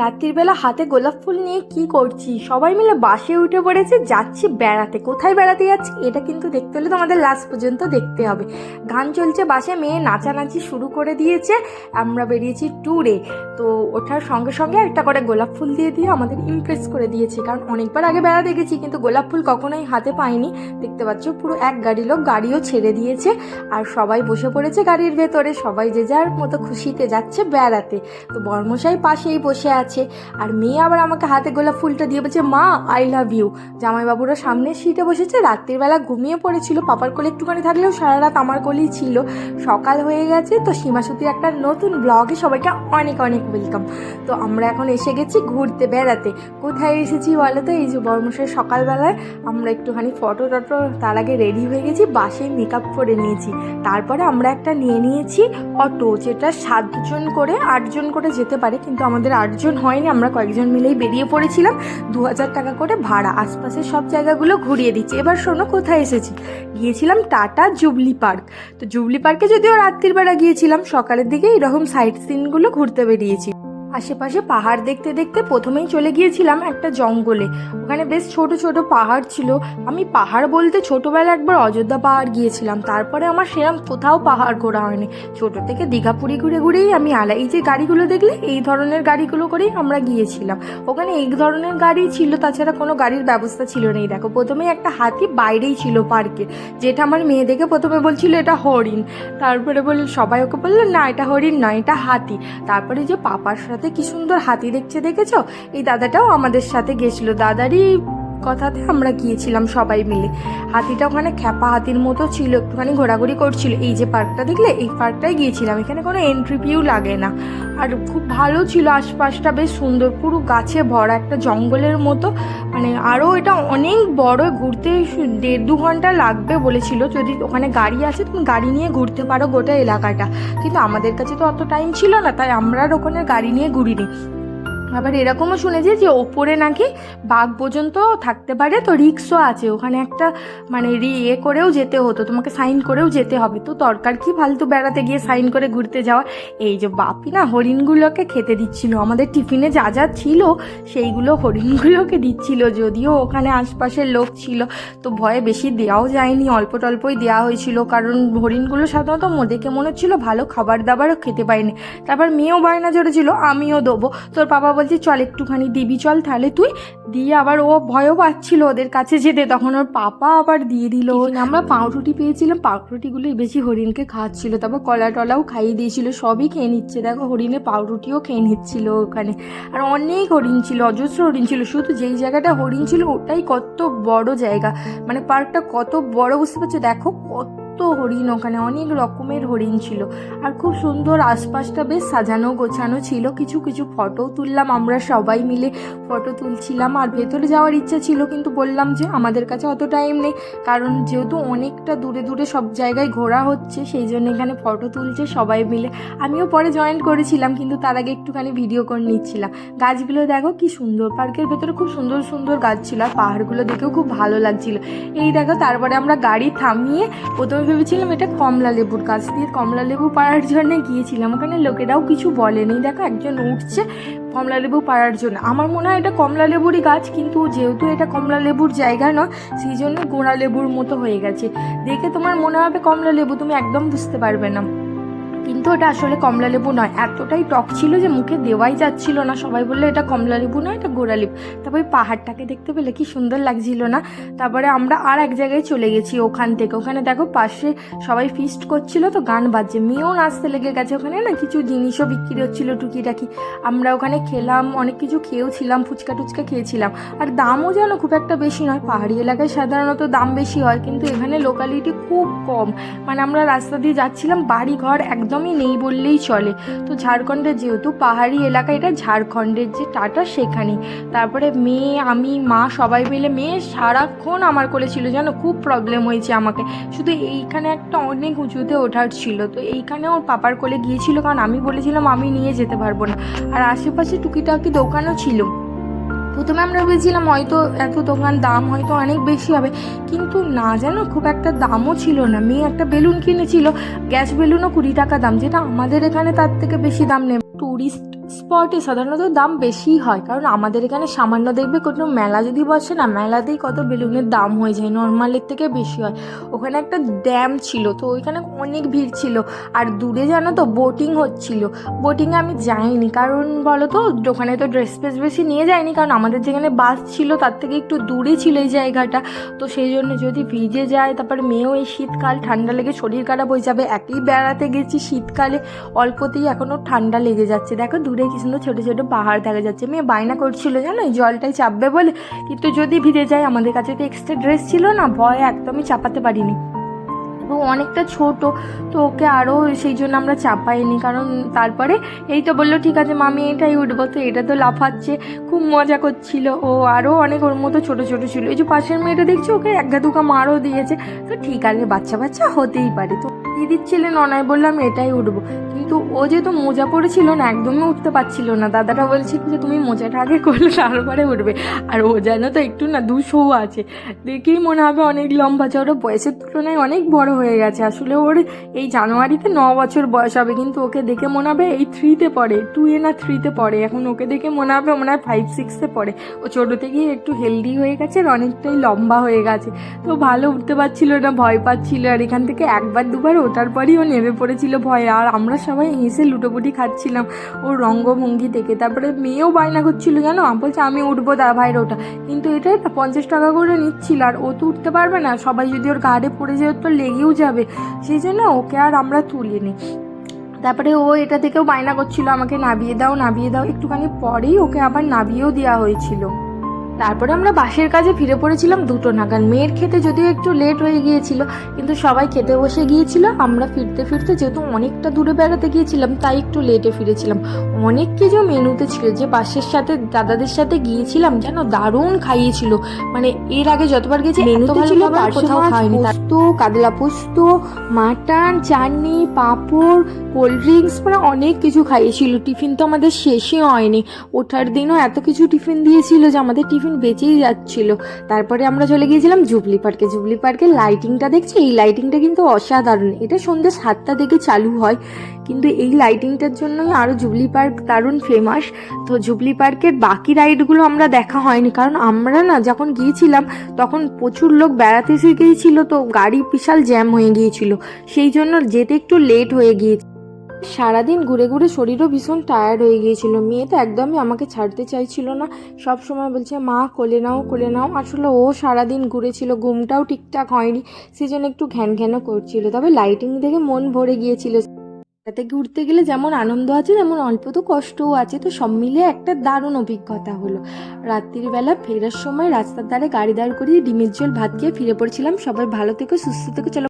রাত্রির বেলা হাতে গোলাপ ফুল নিয়ে কি করছি? সবাই মিলে বাসে উঠে পড়েছে, যাচ্ছি বেড়াতে। কোথায় বেড়াতে যাচ্ছি? এটা কিন্তু দেখতে হলে তোমাদের লাস্ট পর্যন্ত দেখতে হবে। গান চলছে বাসে, মেয়ে নাচানাচি শুরু করে দিয়েছে। আমরা বেরিয়েছি ট্যুরে তো ওঠার সঙ্গে সঙ্গে একটা করে গোলাপ ফুল দিয়ে দিয়ে আমাদের ইমপ্রেস করে দিয়েছে। কারণ অনেকবার আগে বেড়াতে গেছি, কিন্তু গোলাপ ফুল কখনোই হাতে পাইনি। দেখতে পাচ্ছ, পুরো এক গাড়ি লোক গাড়িও ছেড়ে দিয়েছে। আর সবাই বসে পড়েছে গাড়ির ভেতরে। সবাই যে যার মতো খুশিতে যাচ্ছে বেড়াতে। তো বর্মশাই পাশেই বসে আছে আর মেয়ে আবার আমাকে হাতে গোলাপ ফুলটা দিয়ে বলছে, মা আই লাভ ইউ জামাইবাবুরা সামনে সিটে বসেছে, রাত্রির বেলা ঘুমিয়ে পড়েছিল। পাপার কোলে একটুখানি থাকলেও সারা রাত আমার কোলেই ছিল। সকাল হয়ে গেছে, তো সীমাসুতির একটা নতুন ব্লগে সবাইকে অনেক অনেক ওয়েলকাম তো আমরা এখন এসে গেছি ঘুরতে, বেড়াতে। কোথায় এসেছি বলো তো? এই যে বর্মশাই সকালবেলায় আমরা একটুখানি ফটো টটো তার আগে রেডি হয়ে গেছি, বাসে মেকআপ করে নিয়েছি। তারপরে আমরা একটা নিয়ে নিয়েছি অটো যেটা সাতজন করে আটজন করে যেতে পারে, কিন্তু আমাদের আটজন হয়নি, আমরা কয়েকজন মিলেই বেরিয়ে পড়েছিলাম। দু হাজার টাকা করে ভাড়া, আশপাশের সব জায়গাগুলো ঘুরিয়ে দিচ্ছি। এবার শোনো কোথায় এসেছি। গিয়েছিলাম টাটা জুবলি পার্ক। তো জুবলি পার্কে যদিও রাত্রির বেলা গিয়েছিলাম, সকালের দিকে এরকম সাইট সিনগুলো ঘুরতে বেরিয়েছি। আশেপাশে পাহাড় দেখতে দেখতে প্রথমেই চলে গিয়েছিলাম একটা জঙ্গলে। ওখানে বেশ ছোট ছোট পাহাড় ছিল। আমি পাহাড় বলতে ছোটবেলা একবার অযোধ্যা পাহাড় গিয়েছিলাম। তারপরে আমার সেরম কোথাও পাহাড় ঘোরা হয়নি। ছোট থেকে দীঘাপুরি ঘুরে ঘুরেই আমি আলা এই যে গাড়িগুলো দেখলে, এই ধরনের গাড়িগুলো করেই আমরা গিয়েছিলাম। ওখানে এই ধরনের গাড়ি ছিল, তাছাড়া কোনো গাড়ির ব্যবস্থা ছিল না। এই দেখো, প্রথমেই একটা হাতি বাইরেই ছিল পার্কে। যেটা আমার মেয়ে দেখে প্রথমে বলছিল, এটা হরিণ। তারপরে বল সবাই ওকে বলল, না, এটা হরিণ নয়, এটা হাতি। তারপরে যে পাপার সাথে কি সুন্দর হাতি দেখছে দেখেছ? এই দাদাটাও আমাদের সাথে গেছিল। দাদারই কথাতে আমরা গিয়েছিলাম সবাই মিলে। হাতিটা ওখানে খ্যাপা হাতির মতো ছিল, একটুখানি ঘোরাঘুরি করছিল। এই যে পার্কটা দেখলে, এই পার্কটাই গিয়েছিলাম। এখানে কোনো এন্ট্রি ফিউ লাগে না। আর খুব ভালো ছিল আশপাশটা, বেশ সুন্দর। পুরো গাছে ভরা একটা জঙ্গলের মতো। মানে আরও এটা অনেক বড়, ঘুরতে দেড় দু ঘণ্টা লাগবে বলেছিল। যদি ওখানে গাড়ি আছে, তুমি গাড়ি নিয়ে ঘুরতে পারো গোটা এলাকাটা। কিন্তু আমাদের কাছে তো অত টাইম ছিল না, তাই আমরা আর ওখানে গাড়ি নিয়ে ঘুরিনি। আবার এরকমও শুনেছি যে ওপরে নাকি বাঘ পর্যন্ত থাকতে পারে, তো রিক্সও আছে। ওখানে একটা মানে রি, এ করেও যেতে হতো, তোমাকে সাইন করেও যেতে হবে। তো দরকার কি ফালতু বেড়াতে গিয়ে সাইন করে ঘুরতে যাওয়া? এই যে বাপি না হরিণগুলোকে খেতে দিচ্ছিল। আমাদের টিফিনে যা যা ছিল, সেইগুলো হরিণগুলোকে দিচ্ছিল। যদিও ওখানে আশপাশের লোক ছিল, তো ভয়ে বেশি দেওয়াও যায়নি। অল্প টল্পই দেওয়া হয়েছিল, কারণ হরিণগুলো সাধারণত ম- দেখে মনে হচ্ছিল ভালো খাবার দাবারও খেতে পাইনি তারপর মেয়েও বায়না জড়েছিল আমিও দেবো। তোর বাবা বলছে চল একটুখানি দিবি চল তাহলে তুই দিয়ে আবার ও ভয়ও পাচ্ছিল ওদের কাছে যেতে। তখন ওর পাপা আবার দিয়ে দিল। আমরা পাউরুটি পেয়েছিলাম পাউরুটিগুলোই বেশি হরিণকে খাওয়াচ্ছিল তারপর কলা টলাও খাইয়ে দিয়েছিল সবই খেয়ে নিচ্ছে। দেখো হরিণের পাউরুটিও খেয়ে নিচ্ছিল ওখানে। আর অনেক হরিণ ছিল অজস্র হরিণ ছিল। শুধু যেই জায়গাটা হরিণ ছিল ওটাই কত বড় জায়গা। মানে পার্কটা কত বড় বুঝতে পারছ? দেখো কত হরিণ, ওখানে অনেক রকমের হরিণ ছিল। আর খুব সুন্দর আশপাশটা বেশ সাজানো গোছানো ছিল। কিছু কিছু ফটো তুললাম আমরা সবাই মিলে। ফটো তুলছিলাম আর ভেতরে যাওয়ার ইচ্ছা ছিল, কিন্তু বললাম যে আমাদের কাছে অত টাইম নেই। কারণ যেহেতু অনেকটা দূরে দূরে সব জায়গায় ঘোরা হচ্ছে, সেই জন্য এখানে ফটো তুলছে সবাই মিলে। আমিও পরে জয়েন করেছিলাম, কিন্তু তার আগে একটুখানি ভিডিও করে নিচ্ছিলাম। গাছগুলো দেখো কি সুন্দর। পার্কের ভেতরে খুব সুন্দর সুন্দর গাছ ছিল। আর পাহাড়গুলো দেখেও খুব ভালো লাগছিল। এই দেখো, তারপরে আমরা গাড়ি থামিয়ে প্রথমে ভেবেছিলাম এটা কমলা লেবুর গাছ দিয়ে কমলা লেবু পাড়ার জন্য গিয়েছিলাম। ওখানে লোকেরাও কিছু বলেনি। দেখো, একজন উঠছে কমলা লেবু পাড়ার জন্য। আমার মনে হয় এটা কমলা লেবুরই গাছ, কিন্তু যেহেতু এটা কমলা লেবুর জায়গা নয়, সেই জন্য গোড়া লেবুর মতো হয়ে গেছে। দেখে তোমার মনে হবে কমলা লেবু, তুমি একদম বুঝতে পারবে না। কিন্তু ওটা আসলে কমলা লেবু নয়। এতটাই টক ছিল যে মুখে দেওয়াই যাচ্ছিল না। সবাই বলল, এটা কমলা লেবু নয়, এটা গোড়া লেবু। তারপরে ওই পাহাড়টাকে দেখতে পেলে কি সুন্দর লাগছিল না? তারপরে আমরা আর এক জায়গায় চলে গেছি ওখান থেকে। ওখানে দেখো পাশে সবাই ফিস্ট করছিল, তো গান বাজছে। মেয়েও নাচতে লেগে গেছে। ওখানে না কিছু জিনিসও বিক্রি হচ্ছিল, টুকিটাকি। আমরা ওখানে খেলাম, অনেক কিছু খেয়েও ছিলাম ফুচকা টুচকা খেয়েছিলাম। আর দামও যেন খুব একটা বেশি নয়। পাহাড়ি এলাকায় সাধারণত দাম বেশি হয়, কিন্তু এখানে লোকালিটি খুব কম। মানে আমরা রাস্তা দিয়ে যাচ্ছিলাম বাড়ি ঘর একদমই নেই বললেই চলে। তো ঝাড়খণ্ডের যেহেতু পাহাড়ি এলাকা, এটা ঝাড়খণ্ডের যে টাটা সেখানেই তারপরে মেয়ে, আমি, মা সবাই মিলে, মেয়ে সারাক্ষণ আমার কোলে ছিল, জানো? খুব প্রবলেম হয়েছে আমাকে। শুধু এইখানে একটা অনেক উঁচুতে ওঠার ছিল। তো এইখানে ওর পাপার কোলে গিয়েছিল, কারণ আমি বলেছিলাম আমি নিয়ে যেতে পারব না। আর আশেপাশে টুকিটাকি দোকানও ছিল। প্রথমে আমরা ভেবেছিলাম হয়তো এত দোকান দাম হয়তো অনেক বেশি হবে, কিন্তু না জানো খুব একটা দামও ছিল না। মেয়ে একটা বেলুন কিনেছিল, গ্যাস বেলুনও কুড়ি টাকা দাম, যেটা আমাদের এখানে তার থেকে বেশি দাম নেই টুরিস্ট স্পটে সাধারণত দাম বেশিই হয়, কারণ আমাদের এখানে সামান্য দেখবে কোনো মেলা যদি বসে না, মেলাতেই কত বেলুনের দাম হয়ে যায় নর্মালের থেকে বেশি হয়। ওখানে একটা ড্যাম ছিল, তো ওইখানে অনেক ভিড় ছিল। আর দূরে জানো তো বোটিং হচ্ছিল। বোটিংয়ে আমি যাইনি, কারণ বলো তো ওখানে তো ড্রেস ফ্রেস বেশি নিয়ে যায়নি কারণ আমাদের যেখানে বাস ছিল, তার থেকে একটু দূরে ছিল এই জায়গাটা। তো সেই জন্য যদি ভিজে যায় তারপর মেয়েও এই শীতকাল ঠান্ডা লেগে শরীর খারাপ হয়ে যাবে, একই বেড়াতে গেছি শীতকালে, অল্পতেই এখনও ঠান্ডা লেগে যাচ্ছে। দেখো দূরে কি সুন্দর ছোটো ছোটো পাহাড় দেখা যাচ্ছে। মেয়ে বায়না করছিল, জানো? এই জলটাই চাপবে বলে। কিন্তু যদি ভিজে যায়, আমাদের কাছে তো এক্সট্রা ড্রেস ছিল না। ভয় একদমই চাপাতে পারিনি। এবং অনেকটা ছোট, তো ওকে আরও সেই জন্য আমরা চাপাইনি। কারণ তারপরে এই তো বলল, ঠিক আছে মামি, এটাই উঠবো। তো এটা তো লাফাচ্ছে, খুব মজা করছিল। ও আরও অনেক ওর মতো ছোট ছোট ছিল। এই যে পাশের মেয়েটা দেখছি, ওকে একটা দুকা মারও দিয়েছে। তো ঠিক আছে, বাচ্চা বাচ্চা হতেই পারে। তো দিদির ছেলে ননায় বললাম এটাই উঠবো। কিন্তু ও যেহেতু মোজা পড়েছিল না, একদমই উঠতে পারছিল না। দাদাটা বলছিল যে, তুমি মোজাটা আগে করলে, তারপরে উঠবে। আর ও জানো তো একটু না দুশো আছে। দেখেই মনে হবে অনেক লম্বা চড়ো বয়সের তুলনায় অনেক বড় হয়ে গেছে। আসলে ওর এই জানুয়ারিতে ন বছর বয়স হবে, কিন্তু ওকে দেখে মনে হবে এই থ্রিতে পড়ে। টু এ না থ্রিতে পড়ে। এখন ওকে দেখে মনে হবে মনে হয় ফাইভ সিক্সে পড়ে। ও ছোটো থেকেই একটু হেলদি হয়ে গেছে আর অনেকটাই লম্বা হয়ে গেছে। তো ভালো উঠতে পারছিল না, ভয় পাচ্ছিল। আর এখান থেকে একবার, দুবার ওঠার পরই ও নেমে পড়েছিল ভয়ে। আর আমরা সবাই হেসে লুটোপুটি খাচ্ছিলাম। ওর রঙ্গভঙ্গি দেখে। তারপরে মেয়েও বায়না করছিল, জানো? বলছে, আমি উঠবো দা ভাইয়ের ওটা। কিন্তু এটা না, পঞ্চাশ টাকা করে নিচ্ছিল। আর ও তো উঠতে পারবে না। সবাই যদি ওর গাড়ে পড়ে যায় তো লেগেও যাবে। সেই জন্য ওকে আর আমরা তুলিনি তারপরে ও এটা থেকেও বায়না করছিল, আমাকে নাবিয়ে দাও নাবিয়ে দাও। একটুখানি পরেই ওকে আবার নাবিয়েও দেওয়া হয়েছিল। তারপরে আমরা বাসের কাজে ফিরে পড়েছিলাম দুটো নাগাদ। মেয়ের খেতে যদিও একটু লেট হয়ে গিয়েছিল কিন্তু সবাই খেতে বসে গিয়েছিল। আমরা ফিরতে ফিরতে যেহেতু অনেকটা দূরে বেড়াতে গিয়েছিলাম তাই একটু লেটে ফিরেছিলাম। অনেক কিছু মেনুতে ছিল যে বাসের সাথে দাদাদের সাথে গিয়েছিলাম যেন দারুণ খাইয়েছিল। মানে এর আগে যতবার গেছি মেনুতে ছিল তার কোথাও খাইনি পোস্ত কাদলা পোস্ত mutton chutney papad cold drinks মানে অনেক কিছু খাইয়েছিল। টিফিন তো আমাদের শেষই হয়নি। ওঠার দিনও এত কিছু টিফিন দিয়েছিল যে আমাদের টিফিন বেঁচেই যাচ্ছিল। তারপরে আমরা চলে গিয়েছিলাম জুবলি পার্কে। জুবলি পার্কের লাইটিংটা দেখছি? এই লাইটিংটা কিন্তু অসাধারণ। এটা সন্ধ্যে সাতটা থেকে চালু হয়। কিন্তু এই লাইটিংটার জন্যই আরও জুবলি পার্ক দারুণ ফেমাস তো জুবলি পার্কের বাকি রাইডগুলো আমরা দেখা হয়নি। কারণ আমরা না যখন গিয়েছিলাম, তখন প্রচুর লোক বেড়াতে এসে গিয়েছিল তো গাড়ি বিশাল জ্যাম হয়ে গিয়েছিল। সেই জন্য যেতে একটু লেট হয়ে গিয়েছে। সারাদিন ঘুরে ঘুরে শরীরও ভীষণ টায়ার্ড হয়ে গিয়েছিল। মেয়ে তো একদমই আমাকে ছাড়তে চাইছিল না। সব সময় বলছে, মা, কোলে নাও কোলে নাও। আসলে ও সারাদিন ঘুরেছিল, ঘুমটাও ঠিকঠাক হয়নি। সেই জন্য একটু ঘ্যান ঘ্যানও করছিল। তবে লাইটিং দেখে মন ভরে গিয়েছিল। তাতে ঘুরতে গেলে যেমন আনন্দ আছে, তেমন অল্প তো কষ্টও আছে। তো সব মিলে একটা দারুণ অভিজ্ঞতা হলো। রাত্রির বেলা ফেরার সময় রাস্তার ধারে গাড়ি দাঁড় করিয়ে ডিমের ঝোল ভাত খেয়ে ফিরে পড়ছিলাম। সবাই ভালো থেকে, সুস্থ থেকে, চলো।